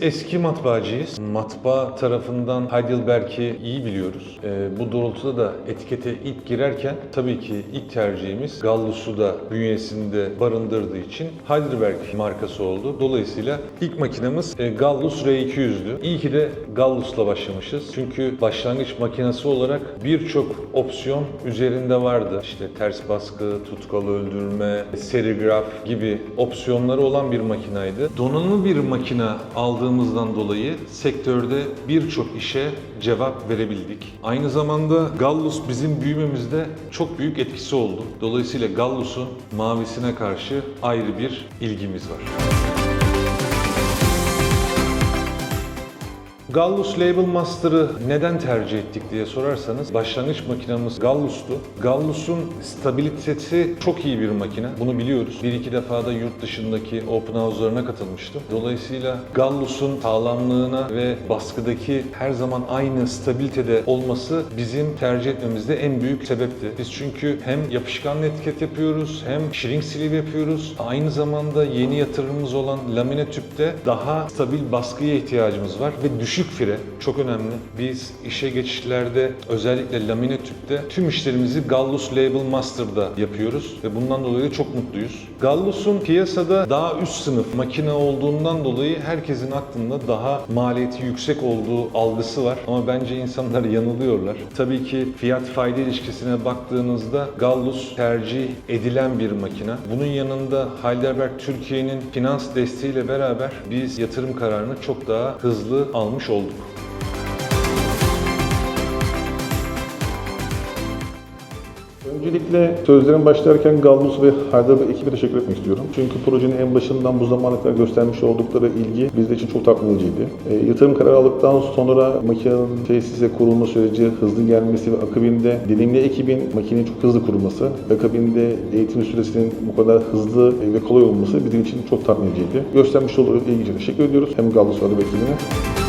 Eski matbaacıyız. Matbaa tarafından Heidelberg'i iyi biliyoruz. Ee, bu doğrultuda da etikete ilk girerken tabii ki ilk tercihimiz Gallus'u da bünyesinde barındırdığı için Heidelberg markası oldu. Dolayısıyla ilk makinemiz e, Gallus R200'dü. İyi ki de Gallus'la başlamışız. Çünkü başlangıç makinesi olarak birçok opsiyon üzerinde vardı. İşte ters baskı, tutkalı öldürme, serigraf gibi opsiyonları olan bir makinaydı. Donanımlı bir makina aldığımızdan dolayı sektörde birçok işe cevap verebildik. Aynı zamanda Gallus bizim büyümemizde çok büyük etkisi oldu. Dolayısıyla Gallus'un mavisine karşı ayrı bir ilgimiz var. Gallus Label Master'ı neden tercih ettik diye sorarsanız başlangıç makinemiz Gallus'tu. Gallus'un stabilitesi çok iyi bir makine. Bunu biliyoruz. Bir iki defa da yurt dışındaki open house'larına katılmıştım. Dolayısıyla Gallus'un sağlamlığına ve baskıdaki her zaman aynı stabilitede olması bizim tercih etmemizde en büyük sebepti. Biz çünkü hem yapışkanlı etiket yapıyoruz hem shrink sleeve yapıyoruz. Aynı zamanda yeni yatırımımız olan lamine tüpte daha stabil baskıya ihtiyacımız var ve düşük fire çok önemli. Biz işe geçişlerde özellikle lamine tüpte tüm işlerimizi Gallus Label Master'da yapıyoruz ve bundan dolayı çok mutluyuz. Gallus'un piyasada daha üst sınıf makine olduğundan dolayı herkesin aklında daha maliyeti yüksek olduğu algısı var ama bence insanlar yanılıyorlar. Tabii ki fiyat fayda ilişkisine baktığınızda Gallus tercih edilen bir makine. Bunun yanında Heidelberg Türkiye'nin finans desteğiyle beraber biz yatırım kararını çok daha hızlı almış olduk. Öncelikle sözlerin başlarken Gallus ve Heidelberg ekibe teşekkür etmek istiyorum. Çünkü projenin en başından bu zamana kadar göstermiş oldukları ilgi bizler için çok tatmin ediciydi. E, yatırım kararı aldıktan sonra makinenin tesise kurulma süreci, hızlı gelmesi ve akabinde deneyimli ekibin makinenin çok hızlı kurulması, ve akabinde eğitim süresinin bu kadar hızlı ve kolay olması bizim için çok tatmin ediciydi. Göstermiş olduğu ilgi için teşekkür ediyoruz. Hem Gallus ve Heidelberg ekibine